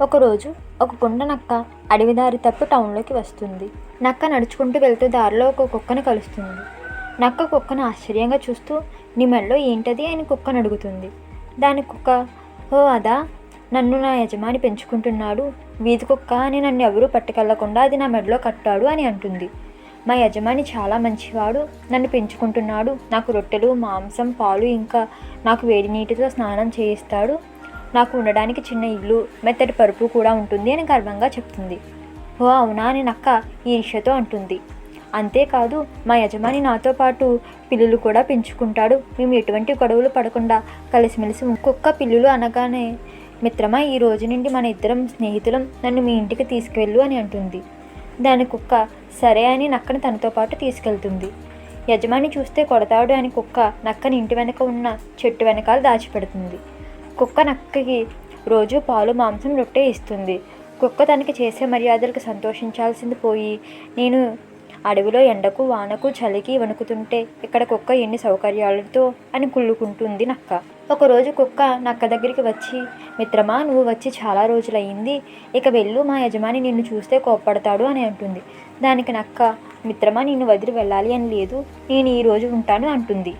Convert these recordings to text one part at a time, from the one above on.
ఒకరోజు ఒక కుండ నక్క అడవి దారి తప్పి టౌన్లోకి వస్తుంది. నక్క నడుచుకుంటూ వెళ్తూ దారిలో ఒక కుక్కను కలుస్తుంది. నక్క కుక్కను ఆశ్చర్యంగా చూస్తూ నీ మెడలో ఏంటది? అని కుక్కను అడుగుతుంది. దాని కుక్క ఓ అదా? నన్ను నా యజమాని పెంచుకుంటున్నాడు. వీధి కుక్క అని నన్ను ఎవరూ పట్టుకెళ్ళకుండా అది నా మెడలో కట్టాడు అని అంటుంది. మా యజమాని చాలా మంచివాడు. నన్ను పెంచుకుంటున్నాడు. నాకు రొట్టెలు మాంసం పాలు ఇంకా నాకు వేడి నీటితో స్నానం చేయిస్తాడు. నాకు ఉండడానికి చిన్న ఇల్లు మెత్తటి పరుపు కూడా ఉంటుంది అని గర్వంగా చెప్తుంది. ఓ అవునా అని నక్క ఈర్ష్యతో అంటుంది. అంతేకాదు మా యజమాని నాతో పాటు పిల్లులు కూడా పెంచుకుంటాడు. మేము ఎటువంటి గొడవలు పడకుండా కలిసిమెలిసి ఉం- పిల్లులు అనగానే మిత్రమా ఈ రోజు నుండి మన ఇద్దరం స్నేహితులం. నన్ను మీ ఇంటికి తీసుకువెళ్ళు అని అంటుంది. దాని కుక్క సరే అని నక్కని తనతో పాటు తీసుకెళ్తుంది. యజమాని చూస్తే కొడతాడు అని కుక్క నక్కని ఇంటి వెనక ఉన్న చెట్టు వెనకాల దాచిపెడుతుంది. కుక్క నక్కకి రోజు పాలు మాంసం రొట్టె ఇస్తుంది. కుక్క తనకి చేసే మర్యాదలకు సంతోషించాల్సింది పోయి నేను అడవిలో ఎండకు వానకు చలికి వణుకుతుంటే ఇక్కడ కుక్క ఎన్ని సౌకర్యాలతో అని కుళ్ళుకుంటుంది నక్క. ఒకరోజు కుక్క నక్క దగ్గరికి వచ్చి మిత్రమా నువ్వు వచ్చి చాలా రోజులయ్యింది. ఇక వెళ్ళు మా యజమాని నిన్ను చూస్తే కోప్పడతాడు అని అంటుంది. దానికి నక్క మిత్రమా నిన్ను వదిలి వెళ్ళాలి అని లేదు. నేను ఈ రోజు ఉంటాను అంటుంది.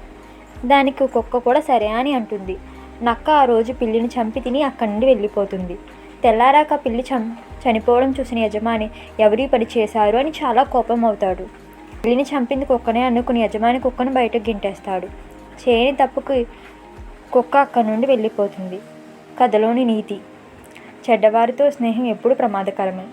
దానికి కుక్క కూడా సరే అని అంటుంది. నక్క ఆ రోజు పిల్లిని చంపి తిని అక్కడి నుండి వెళ్ళిపోతుంది. తెల్లారాక పిల్లి చం చనిపోవడం చూసిన యజమాని ఎవరి పని చేశారు? అని చాలా కోపం అవుతాడు. పిల్లిని చంపింది కుక్కనే అనుకుని యజమాని కుక్కను బయటకు గింటేస్తాడు. చేయని తప్పుకి కుక్క అక్కడి నుండి వెళ్ళిపోతుంది. కథలోని నీతి. చెడ్డవారితో స్నేహం ఎప్పుడు ప్రమాదకరమే.